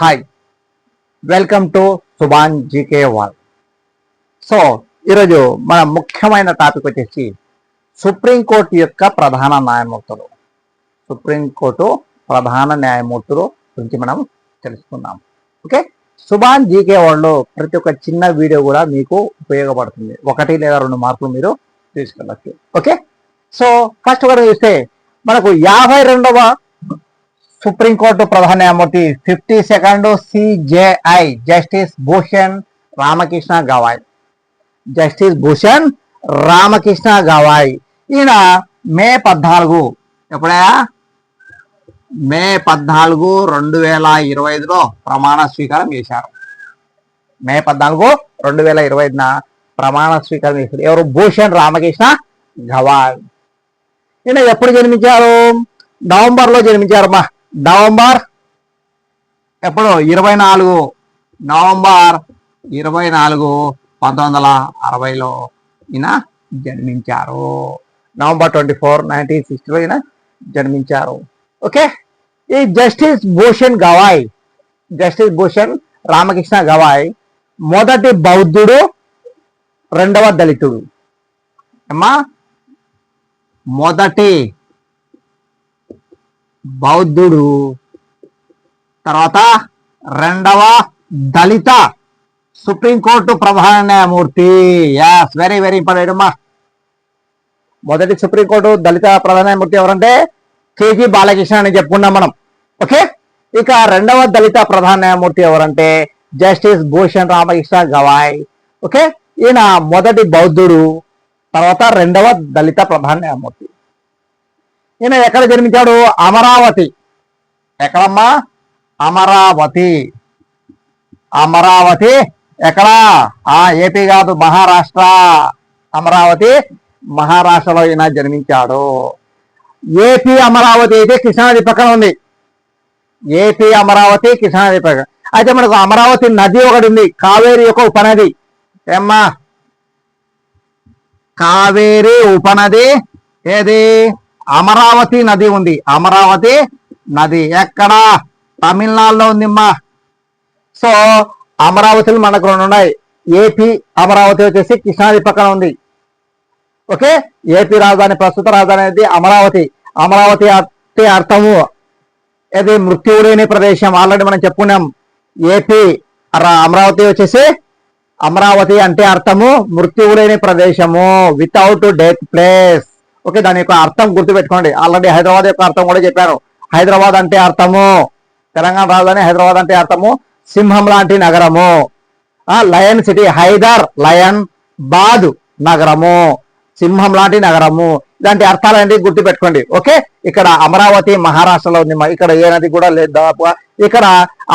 Hi welcome to Subhan GK wall so ఈరోజు మన ముఖ్యమైన టాపిక్ వచ్చేసి సుప్రీంకోర్టు యొక్క ప్రధాన న్యాయమూర్తులు. సుప్రీంకోర్టు ప్రధాన న్యాయమూర్తులు గురించి మనం తెలుసుకుందాం. ఓకే? సుభాన్ జీకే వాళ్ళు ప్రతి ఒక్క చిన్న వీడియో కూడా మీకు ఉపయోగపడుతుంది. ఒకటి లేదా రెండు మార్కులు మీరు తీసుకెళ్ళచ్చు. ఓకే? సో ఫస్ట్ కూడా చూస్తే మనకు యాభై రెండవ సుప్రీంకోర్టు ప్రధాన న్యాయమూర్తి fifty second CJI justice Bhushan Ramakrishna Gavai. Justice Bhushan Ramakrishna Gavai. ఈయన మే పద్నాలుగు ఎప్పుడయా మే పద్నాలుగు రెండు వేల ఇరవై ఐదులో ప్రమాణ స్వీకారం చేశారు. మే పద్నాలుగు రెండు వేల ఇరవై ఐదున ప్రమాణ స్వీకారం చేశారు. ఎవరు? భూషణ్ రామకృష్ణ గవాయ్. ఈయన ఎప్పుడు జన్మించారు? నవంబర్లో జన్మించారమ్మా. నవంబర్ ఎప్పుడు? ఇరవై నాలుగు. నవంబర్ ఇరవై నాలుగు పంతొమ్మిది వందల అరవైలో ఈయన జన్మించారు. నవంబర్ ట్వంటీ ఫోర్ నైన్టీన్ సిక్స్టీలో ఈయన జన్మించారు. ఓకే? ఈ జస్టిస్ భూషణ్ గవాయ్ జస్టిస్ భూషణ్ రామకృష్ణ గవాయ్ మొదటి బౌద్ధుడు రెండవ దళితుడు. అమ్మా మొదటి బౌద్ధుడు. తర్వాత రెండవ దళిత సుప్రీంకోర్టు ప్రధాన న్యాయమూర్తి. యాస్ వెరీ వెరీ ఇంపార్టెంట్ అమ్మా. మొదటి సుప్రీంకోర్టు దళిత ప్రధాన న్యాయమూర్తి ఎవరంటే కేజీ బాలకృష్ణ అని చెప్పుకున్నాం మనం. ఓకే? ఇక రెండవ దళిత ప్రధాన న్యాయమూర్తి ఎవరంటే జస్టిస్ భూషణ్ రామకృష్ణ గవాయ్. ఓకే? ఈయన మొదటి బౌద్ధుడు. తర్వాత రెండవ దళిత ప్రధాన న్యాయమూర్తి. ఈయన ఎక్కడ జన్మించాడు? అమరావతి. ఎక్కడమ్మా? అమరావతి. అమరావతి ఎక్కడ? ఆ ఏపీ కాదు మహారాష్ట్ర. అమరావతి మహారాష్ట్రలో ఈయన జన్మించాడు. ఏపీ అమరావతి అయితే కృష్ణానది పక్కన ఉంది. ఏపీ అమరావతి కృష్ణానది పక్కన. అయితే మనకు అమరావతి నది ఒకటి ఉంది కావేరి యొక్క ఉపనది. ఏమ్మా? కావేరి ఉపనది ఏది? అమరావతి నది ఉంది. అమరావతి నది ఎక్కడ? తమిళనాడులో ఉందిమ్మా. సో అమరావతిలు మనకు రెండు ఉన్నాయి. ఏపీ అమరావతి వచ్చేసి కృష్ణాది పక్కన ఉంది. ఓకే? ఏపీ రాజధాని ప్రస్తుత రాజధాని అనేది అమరావతి. అమరావతి అంటే అర్థము. ఇది మృత్యువు లేని ప్రదేశం. ఆల్రెడీ మనం చెప్పుకున్నాం. ఏపీ అమరావతి వచ్చేసి అమరావతి అంటే అర్థము. మృత్యువు లేని ప్రదేశము. వితౌట్ డెత్ ప్లేస్ ఓకే దాని యొక్క అర్థం గుర్తుపెట్టుకోండి. ఆల్రెడీ హైదరాబాద్ యొక్క అర్థం కూడా చెప్పాను. హైదరాబాద్ అంటే అర్థము. తెలంగాణ రాజధాని హైదరాబాద్ అంటే అర్థము. సింహం లాంటి నగరము. ఆ lion city Hyder lion bad నగరము. సింహం లాంటి నగరము. ఇలాంటి అర్థాలన్నీ గుర్తుపెట్టుకోండి. ఓకే ఇక్కడ అమరావతి మహారాష్ట్రలో ఉంది. ఇక్కడ ఏ నది కూడా లేదు దాదాపుగా. ఇక్కడ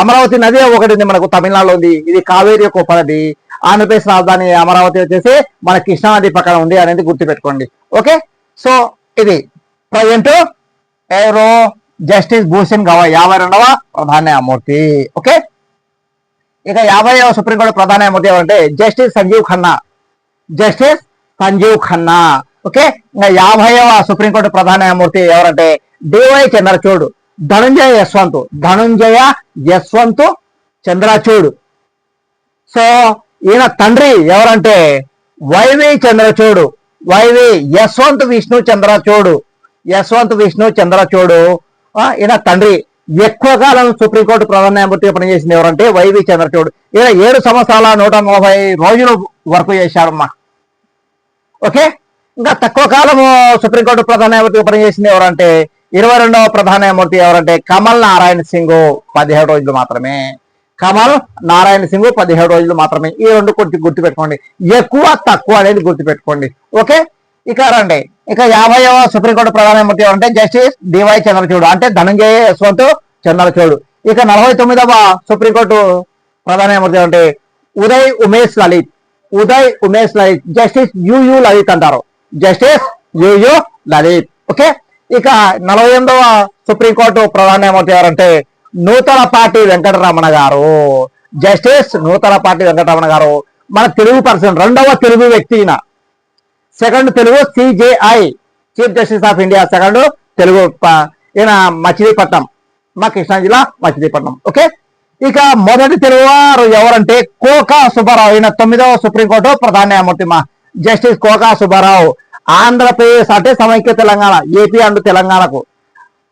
అమరావతి నది ఒకటి ఉంది మనకు తమిళనాడులో ఉంది. ఇది కావేరి యొక్క ఉపనది. ఆంధ్రప్రదేశ్ రాజధాని అమరావతి వచ్చేసి మన కృష్ణా నది పక్కన ఉంది అనేది గుర్తుపెట్టుకోండి. ఓకే? సో ఇది ప్రజెంట్ ఎవరు? జస్టిస్ భూషణ్ గవాయ్ యాభై రెండవ ప్రధాన న్యాయమూర్తి. ఓకే? ఇక యాభైవ సుప్రీంకోర్టు ప్రధాన న్యాయమూర్తి ఎవరంటే justice Sanjiv Khanna. Justice Sanjiv Khanna. Okay? ఇంకా యాభైవ సుప్రీంకోర్టు ప్రధాన న్యాయమూర్తి ఎవరంటే డివై చంద్రచూడ్ ధనుంజయ యశ్వంత్. ధనుంజయ యశ్వంత్ చంద్రచూడ్. సో ఈయన తండ్రి ఎవరంటే వైవి చంద్రచూడు. వైవి యశ్వంత్ విష్ణు చంద్రచూడు యశ్వంత్ విష్ణు చంద్రచూడు ఆ, ఈయన తండ్రి. ఎక్కువ కాలం సుప్రీంకోర్టు ప్రధాన న్యాయమూర్తిగా పనిచేసింది ఎవరంటే వైవి చంద్రచోడు ఈయన ఏడు సంవత్సరాల నూట నలభై రోజులు వర్క్ చేశారమ్మా ఓకే? ఇంకా తక్కువ కాలము సుప్రీంకోర్టు ప్రధాన న్యాయమూర్తిగా పనిచేసింది ఎవరంటే ఇరవై రెండవ ప్రధాన న్యాయమూర్తి ఎవరంటే కమల్ నారాయణ సింగ్. పదిహేడు రోజులు మాత్రమే. కమల్ నారాయణ సింగ్ పదిహేడు రోజులు మాత్రమే. ఈ రెండు కొంచెం గుర్తుపెట్టుకోండి. ఎక్కువ తక్కువ అనేది గుర్తుపెట్టుకోండి. ఓకే? ఇక రండి. ఇక యాభైవ సుప్రీంకోర్టు ప్రధాన న్యాయమూర్తి ఎవరంటే జస్టిస్ డివై చంద్రచూడు. అంటే ధనంజయ యశ్వంత్ చంద్రచూడు. ఇక నలభై తొమ్మిదవ సుప్రీంకోర్టు ప్రధాన న్యాయమూర్తి అంటే ఉదయ్ ఉమేష్ లలిత్. ఉదయ్ ఉమేష్ లలిత్. జస్టిస్ యుయు లలిత్ అంటారు. Justice UU Lalit. ఓకే? ఇక నలభై ఎనిమిదవ సుప్రీంకోర్టు ప్రధాన న్యాయమూర్తి ఎవరంటే నూతలపాటి వెంకటరమణ గారు. జస్టిస్ నూతలపాటి వెంకటరమణ గారు. మన తెలుగు పర్సన్ రెండవ తెలుగు వ్యక్తి ఈయన. Second Telugu CJI chief justice of India. Second Telugu ఈయన మచిలీపట్నం. మా కృష్ణా జిల్లా మచిలీపట్నం. ఓకే? ఇక మొదటి తెలుగువారు ఎవరంటే కోకా సుబ్బారావు. ఈయన తొమ్మిదవ సుప్రీంకోర్టు ప్రధాన న్యాయమూర్తి మా జస్టిస్ కోకా సుబ్బారావు. ఆంధ్రప్రదేశ్ అంటే సమైక్య తెలంగాణ ఏపీ అండ్ తెలంగాణకు.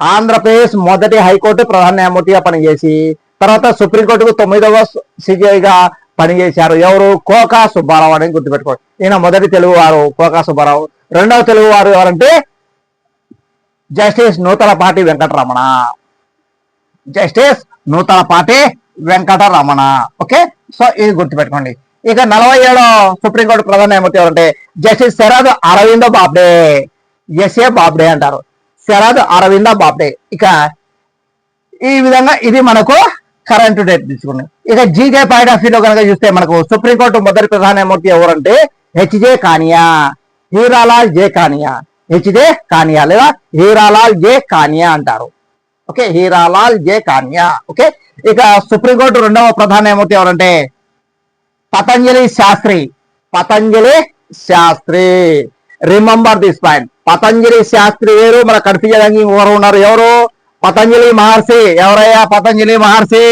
ఆంధ్రప్రదేశ్ మొదటి హైకోర్టు ప్రధాన న్యాయమూర్తిగా పనిచేసి తర్వాత సుప్రీంకోర్టుకు తొమ్మిదవ సిజిఐగా పనిచేశారు. ఎవరు? కోకా సుబ్బారావు అని గుర్తుపెట్టుకోండి. ఈయన మొదటి తెలుగువారు కోకా సుబ్బారావు. రెండవ తెలుగువారు ఎవరంటే? Justice Nuthalapati Venkataramana. Justice Nuthalapati Venkataramana. Okay? So ఇది గుర్తుపెట్టుకోండి. ఇక నలభై ఏడో సుప్రీంకోర్టు ప్రధాన న్యాయమూర్తి ఎవరంటే? జస్టిస్ శరద్ అరవిందో బాబ్డే. ఎస్ఏ బాబ్డే అంటారు. శరద్ అరవింద బాబ్డే. ఇక ఈ విధంగా ఇది మనకు కరెంట్ డేట్ తీసుకుని ఇక జీకే పాయింట్ ఆఫ్ వ్యూలో కనుక చూస్తే మనకు సుప్రీంకోర్టు మొదటి ప్రధాన న్యాయమూర్తి ఎవరంటే HJ Kania Hiralal J Kania HJ Kania లేదా హీరాలాల్ జే కానియా అంటారు. Okay Hiralal J Kania okay ఇక సుప్రీంకోర్టు రెండవ ప్రధాన న్యాయమూర్తి ఎవరంటే Patanjali Sastri. Patanjali Sastri. Remember this point Patanjali Sastri వేరు మన కన్ఫ్యూజ్ ఎవరు ఉన్నారు? ఎవరు? పతంజలి మహర్షి. ఎవరయ్యా? పతంజలి మహర్షి.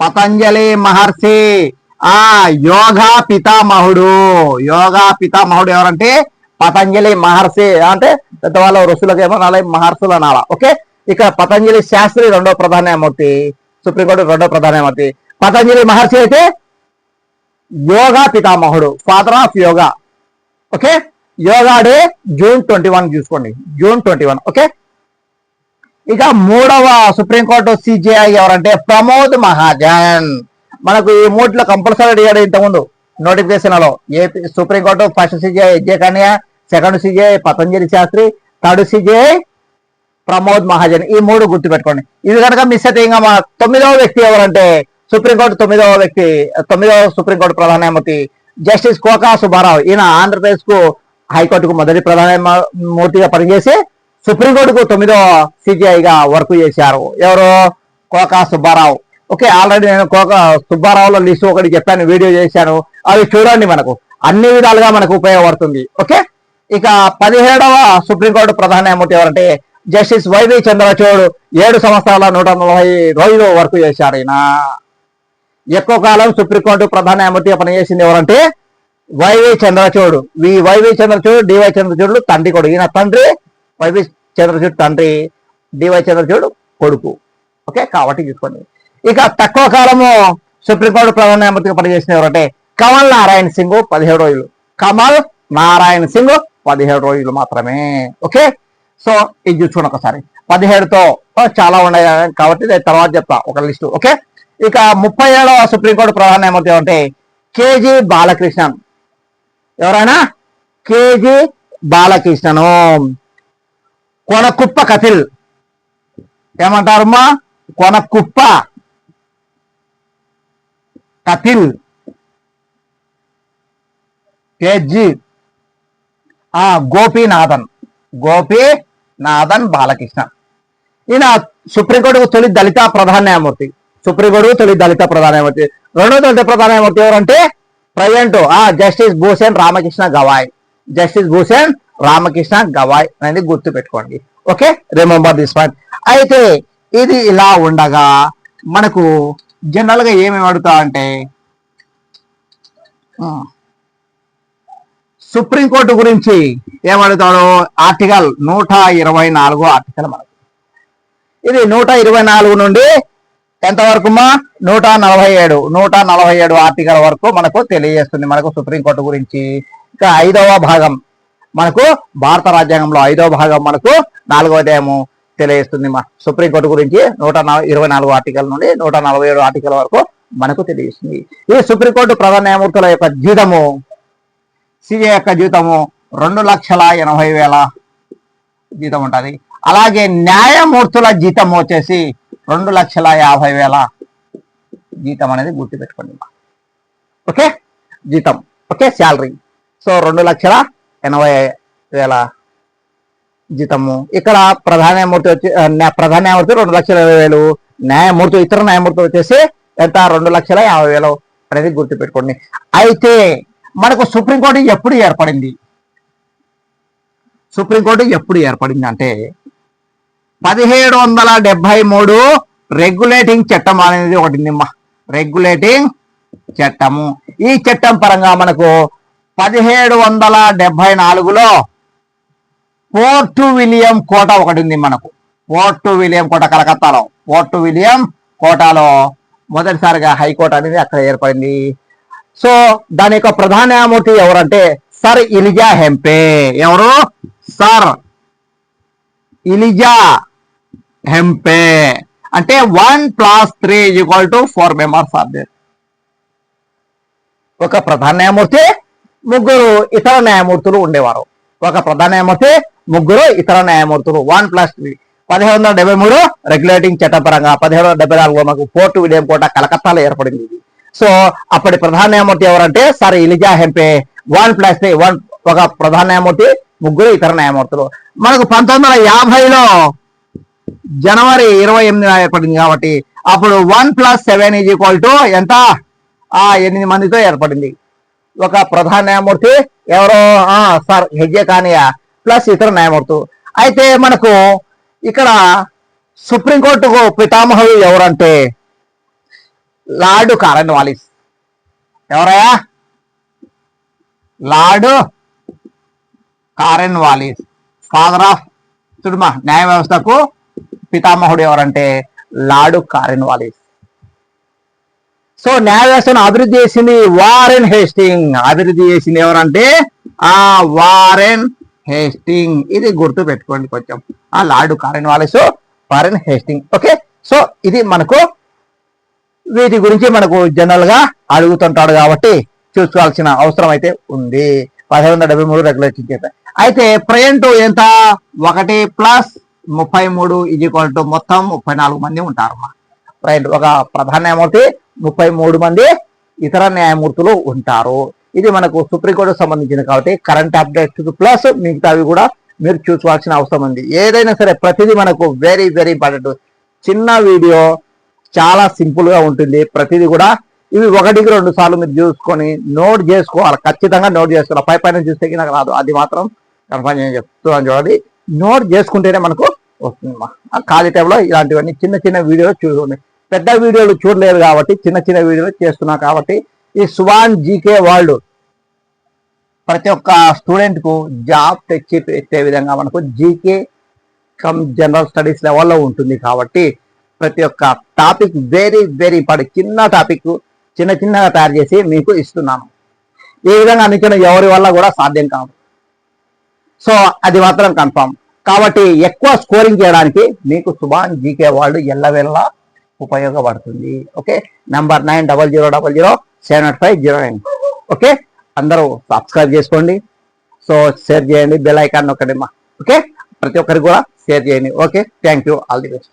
పతంజలి మహర్షి. ఆ యోగా పితామహుడు. యోగా పితామహుడు ఎవరంటే? పతంజలి మహర్షి. అంటే పెద్దవాళ్ళ ఋషులకు ఏమో అనాలి మహర్షులు అనాలా ఓకే? ఇక్కడ పతంజలి శాస్త్రి రెండో ప్రధాన న్యాయమూర్తి సుప్రీంకోర్టు రెండో ప్రధాన పతంజలి మహర్షి అయితే యోగా పితామహుడు father of yoga okay yoga day June twenty one చూసుకోండి. June twenty one. ఓకే ఇక మూడవ సుప్రీంకోర్టు సిజేఐ ఎవరంటే ప్రమోద్ మహాజన్. మనకు ఈ మూట్లో కంపల్సరీ అడిగాడు ఇంతకుముందు నోటిఫికేషన్లో AP supreme court first CJI HJ Kania second CJI Patanjali Sastri third CJI Pramod Mahajan. ఈ మూడు గుర్తుపెట్టుకోండి. ఇది కనుక మిస్ అయితే ఇంకా మా తొమ్మిదవ వ్యక్తి ఎవరంటే సుప్రీంకోర్టు తొమ్మిదవ వ్యక్తి తొమ్మిదవ సుప్రీంకోర్టు ప్రధాన న్యాయమూర్తి జస్టిస్ కోకా సుబ్బారావు. ఈయన ఆంధ్రప్రదేశ్కు హైకోర్టుకు మొదటి ప్రధాన మూర్తిగా పనిచేసి సుప్రీంకోర్టుకు తొమ్మిదవ సిజిఐగా వర్క్ చేశారు. ఎవరు? కోకా సుబ్బారావు. ఓకే ఆల్రెడీ నేను కోకా సుబ్బారావులో లిస్ట్ ఒకటి చెప్పాను వీడియో చేశాను. అవి చూడండి మనకు. అన్ని విధాలుగా మనకు ఉపయోగపడుతుంది. ఓకే? ఇక పదిహేడవ సుప్రీంకోర్టు ప్రధాన న్యాయమూర్తి ఎవరంటే జస్టిస్ వైవి చంద్రచూడ్. ఏడు సంవత్సరాల నూట నలభై రోజులు వర్క్ చేశారు ఈయన. ఎక్కువ కాలం సుప్రీంకోర్టు ప్రధాన న్యాయమూర్తిగా పనిచేసింది ఎవరంటే YV Chandrachud. V YV Chandrachud DY Chandrachud తండ్రి కొడుకు. ఈయన తండ్రి వైవి చంద్రచూడు తండ్రి డివై చంద్రచూడు కొడుకు. ఓకే? కాబట్టి చూసుకోండి. ఇక తక్కువ కాలము సుప్రీంకోర్టు ప్రధాన న్యాయమూర్తిగా పనిచేసిన ఎవరంటే కమల్ నారాయణ సింగ్ పదిహేడు రోజులు. కమల్ నారాయణ సింగ్ పదిహేడు రోజులు మాత్రమే. ఓకే? సో ఇది చూసుకోండి ఒకసారి. పదిహేడుతో చాలా ఉన్నాయి కాబట్టి నేను తర్వాత చెప్తా. ఒక లిస్టు. ఓకే? ఇక ముప్పై ఏడవ సుప్రీంకోర్టు ప్రధాన న్యాయమూర్తి అంటే కేజీ బాలకృష్ణన్. ఎవరైనా? కేజీ బాలకృష్ణను. కొనకుప్ప కపిల్. ఏమంటారమ్మా? కొనకుప్ప కపిల్. కేజీ. ఆ గోపీనాథన్. గోపీనాథన్ బాలకృష్ణ ఈయన సుప్రీంకోర్టుకు తొలి దళిత ప్రధాన న్యాయమూర్తి. సుప్రీంకోర్టుకు తొలి దళిత ప్రధాన న్యాయమూర్తి రెండో దళిత ప్రధాన న్యాయమూర్తి ఎవరంటే ప్రజెంట్ ఆ జస్టిస్ భూషణ్ రామకృష్ణ గవాయ్. జస్టిస్ భూషణ్ రామకృష్ణ గవాయ్ అనేది గుర్తు పెట్టుకోండి ఓకే రిమెంబర్ దిస్ పాయింట్ అయితే ఇది ఇలా ఉండగా మనకు జనరల్గా ఏమేమి అడుగుతా అంటే సుప్రీంకోర్టు గురించి ఏమడుగుతాడు ఆర్టికల్ నూట ఇరవై నాలుగో ఆర్టికల్ మనకు. ఇది నూట ఇరవై నాలుగు నుండి ఎంతవరకు మా నూట నలభై ఏడు నూట నలభై ఏడు ఆర్టికల్ వరకు మనకు తెలియజేస్తుంది మనకు సుప్రీంకోర్టు గురించి. ఇక ఐదవ భాగం. మనకు భారత రాజ్యాంగంలో ఐదవ భాగం మనకు నాలుగవ అధ్యాయము తెలియజేస్తుంది మా సుప్రీంకోర్టు గురించి నూట ఇరవై నాలుగు ఆర్టికల్ నుండి నూట నలభై ఏడు ఆర్టికల్ వరకు మనకు తెలియజేస్తుంది. ఈ సుప్రీంకోర్టు ప్రధాన న్యాయమూర్తుల యొక్క జీతము సిఏ యొక్క జీతము రెండు లక్షల ఎనభై వేల జీతం ఉంటుంది. అలాగే న్యాయమూర్తుల జీతం వచ్చేసి రెండు లక్షల యాభై వేల జీతం అనేది గుర్తుపెట్టుకోండి ఓకే? జీతం. ఓకే? శాలరీ. సో రెండు లక్షల ఎనభై వేల జీతము. ఇక్కడ ప్రధాన న్యాయమూర్తి వచ్చి ప్రధాన న్యాయమూర్తి రెండు లక్షల ఇరవై వేలు. న్యాయమూర్తి ఇతర న్యాయమూర్తి వచ్చేసి ఎంత? రెండు లక్షల యాభై వేలు అనేది గుర్తుపెట్టుకోండి. అయితే మనకు సుప్రీంకోర్టు ఎప్పుడు ఏర్పడింది? సుప్రీంకోర్టు ఎప్పుడు ఏర్పడింది అంటే పదిహేడు వందల డెబ్బై మూడు రెగ్యులేటింగ్ చట్టం అనేది ఒకటి నిమ్మ. రెగ్యులేటింగ్ చట్టము. ఈ చట్టం పరంగా మనకు పదిహేడు వందల డెబ్బై నాలుగులో పోర్టు విలియం కోట ఒకటి ఉంది మనకు. పోర్టు విలియం కోట కలకత్తాలో. పోర్టు విలియం కోటాలో మొదటిసారిగా హైకోర్టు అనేది అక్కడ ఏర్పడింది. సో దాని యొక్క ప్రధాన న్యాయమూర్తి ఎవరంటే సర్ ఇలిజా హెంపే. ఎవరు? Sir Elijah Impey. అంటే one plus three equal to four members are there ఒక ప్రధాన న్యాయమూర్తి ముగ్గురు ఇతర న్యాయమూర్తులు ఉండేవారు. ఒక ప్రధాన న్యాయమూర్తి ముగ్గురు ఇతర న్యాయమూర్తులు. వన్ ప్లస్ త్రీ పదిహేడు వందల డెబ్బై మూడు రెగ్యులేటింగ్ చట్టపరంగా పదిహేడు వందల డెబ్బై నాలుగులో మనకు ఫోర్ట్ విలియం కోట కలకత్తాలో ఏర్పడింది ఇది. సో అప్పటి ప్రధాన న్యాయమూర్తి ఎవరంటే సరే Elijah Impey. One plus three one ఒక ప్రధాన న్యాయమూర్తి ముగ్గురు ఇతర న్యాయమూర్తులు. మనకు పంతొమ్మిది వందల యాభైలో జనవరి ఇరవై ఎనిమిది ఏర్పడింది కాబట్టి అప్పుడు one plus seven is equal to ఎంత? ఆ ఎనిమిది మందితో ఏర్పడింది. ఒక ప్రధాన న్యాయమూర్తి ఎవరో? సార్ హెజ్జే కానియా ప్లస్ ఇతర న్యాయమూర్తులు. అయితే మనకు ఇక్కడ సుప్రీంకోర్టుకు పితామహుడు ఎవరంటే? లార్డు కారన్ వాలిస్ ఎవరయ్యా? Lord Cornwallis father of చూడమా న్యాయ వ్యవస్థకు పితామహుడు ఎవరంటే లార్డు కారెన్ వాలిస్ సో న్యాయ వ్యవస్థను అభివృద్ధి చేసింది వారెన్ హేస్టింగ్ అభివృద్ధి చేసింది ఎవరంటే ఆ వారెన్ హేస్టింగ్ ఇది గుర్తు పెట్టుకోండి కొంచెం. ఆ lord Cornwallis Warren Hasting okay so ఇది మనకు వీటి గురించి మనకు జనరల్గా అడుగుతుంటాడు కాబట్టి చూసుకోవాల్సిన అవసరం అయితే ఉంది. పదిహేను వందల డెబ్బై మూడు రెగ్యులేషన్ చేత. అయితే ప్రజెంట్ ఎంత? ఒకటి ప్లస్ ముప్పై మూడు ఈక్వల్ టు మొత్తం ముప్పై నాలుగు మంది ఉంటారు రైట్ ఒక ప్రధాన న్యాయమూర్తి ముప్పై మూడు మంది ఇతర న్యాయమూర్తులు ఉంటారు. ఇది మనకు సుప్రీంకోర్టుకు సంబంధించింది కాబట్టి కరెంట్ అప్డేట్స్ ప్లస్ మిగతావి కూడా మీరు చూసుకోవాల్సిన అవసరం ఉంది. ఏదైనా సరే ప్రతిదీ మనకు వెరీ వెరీ ఇంపార్టెంట్ చిన్న వీడియో చాలా సింపుల్గా ఉంటుంది. ప్రతిదీ కూడా ఇవి ఒకటికి రెండు సార్లు మీరు చూసుకొని నోట్ చేసుకోవాలి. ఖచ్చితంగా నోట్ చేసుకోవాలి. పై పైన చూస్తే నాకు రాదు. అది మాత్రం కన్ఫర్మ్ నేను చెప్తున్నాను చూడండి నోట్ చేసుకుంటేనే మనకు వస్తుందమ్మా. ఖాళీ టైంలో ఇలాంటివన్నీ చిన్న చిన్న వీడియోలు చూడండి. పెద్ద వీడియోలు చూడలేదు కాబట్టి చిన్న చిన్న వీడియోలు చేస్తున్నా కాబట్టి ఈ సువాన్ జీకే వరల్డ్ ప్రతి ఒక్క స్టూడెంట్కు జాబ్ తెచ్చి పెట్టే విధంగా మనకు జీకే కమ్ జనరల్ స్టడీస్ లెవెల్లో ఉంటుంది కాబట్టి ప్రతి ఒక్క టాపిక్ వెరీ వెరీ ఇంపార్టెంట్ చిన్న టాపిక్ చిన్న చిన్నగా తయారు చేసి మీకు ఇస్తున్నాను. ఈ విధంగా అందించడం ఎవరి వల్ల కూడా సాధ్యం కాదు. సో అది మాత్రం కన్ఫామ్ కాబట్టి ఎక్కువ స్కోరింగ్ చేయడానికి మీకు సుభాన్ జీకే వాళ్ళు ఎల్లవెల్లా ఉపయోగపడుతుంది. Okay number nine double zero double zero seven eight five zero nine okay అందరూ సబ్స్క్రైబ్ చేసుకోండి. సో షేర్ చేయండి. బెల్ ఐకాన్ ఒకటి మా. ఓకే ప్రతి ఒక్కరికి కూడా షేర్ చేయండి. Okay thank you all the best